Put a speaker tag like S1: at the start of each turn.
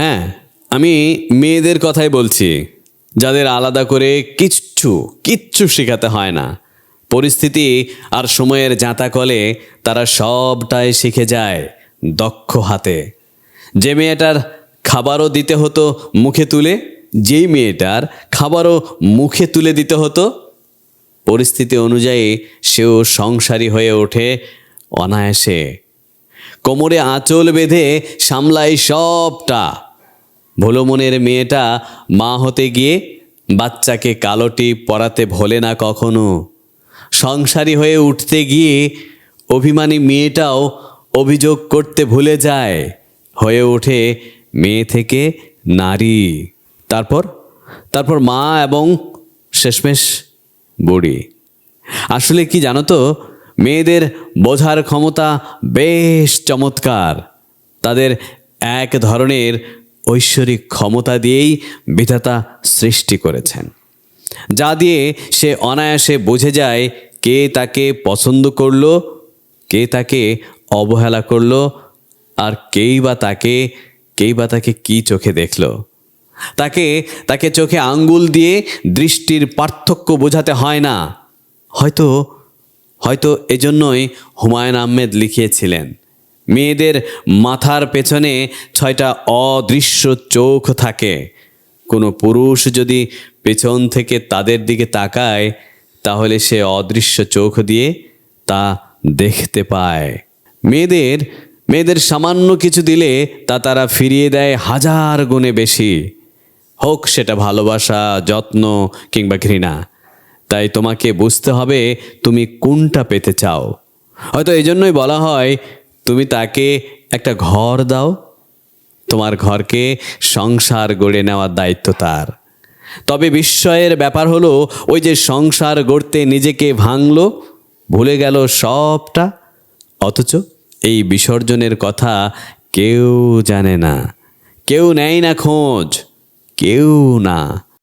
S1: হ্যাঁ আমি মেয়েদের কথাই বলছি, যাদের আলাদা করে কিচ্ছু কিচ্ছু শেখাতে হয় না। পরিস্থিতি আর সময়ের জাঁতা কলে তারা সবটাই শিখে যায় দক্ষ হাতে। যে মেয়েটার খাবারও দিতে হতো মুখে তুলে, যেই মেয়েটার খাবারও মুখে তুলে দিতে হতো, পরিস্থিতি অনুযায়ী সেও সংসারী হয়ে ওঠে অনায়াসে। কোমরে আঁচল বেঁধে সামলাই সবটা। ভোলো মনের মেয়েটা মা হতে গিয়ে বাচ্চাকে কালোটি পরাতে ভোলে না কখনো। সংসারী হয়ে উঠতে গিয়ে অভিমানী মেয়েটাও অভিযোগ করতে ভুলে যায়। হয়ে ওঠে মেয়ে থেকে নারী। তারপর তারপর মা এবং শেষমেশ বুড়ি। আসলে কি জানো তো, মেয়েদের বোঝার ক্ষমতা বেশ চমৎকার। তাদের এক ধরনের ঐশ্বরিক ক্ষমতা দিয়েই বিধাতা সৃষ্টি করেছেন। যা দিয়ে সে অনায়াসে বুঝে যায় কে তাকে পছন্দ করল, কে তাকে অবহেলা করল, আর কেই বা তাকে, কেই বা তাকে কি চোখে দেখল। তাকে তাকে চোখে আঙ্গুল দিয়ে দৃষ্টির পার্থক্য বোঝাতে হয় না। হয়তো হয়তো এজন্যই হুমায়ুন আহমেদ লিখিয়েছিলেন মেয়েদের মাথার পেছনে ছয়টা অদৃশ্য চোখ থাকে। কোনো পুরুষ যদি পেছন থেকে তাদের দিকে তাকায়, তাহলে সে অদৃশ্য চোখ দিয়ে তা দেখতে পায়। মেয়েদের মেয়েদের সামান্য কিছু দিলে তা তারা ফিরিয়ে দেয় হাজার গুণে বেশি। হোক সেটা ভালোবাসা, যত্ন কিংবা ঘৃণা। তাই তোমাকে বুঝতে হবে তুমি কোনটা পেতে চাও। হয়তো এই জন্যই বলা হয় তুমি তাকে একটা ঘর দাও। তোমার ঘরকে সংসার গড়ে নেওয়ার দায়িত্ব তার। তবে বিস্ময়ের ব্যাপার হলো, ওই যে সংসার গড়তে নিজেকে ভাঙল, ভুলে গেল সবটা। অথচ এই বিসর্জনের কথা কেউ জানে না। কেউ নেয় না খোঁজ, কেউ না।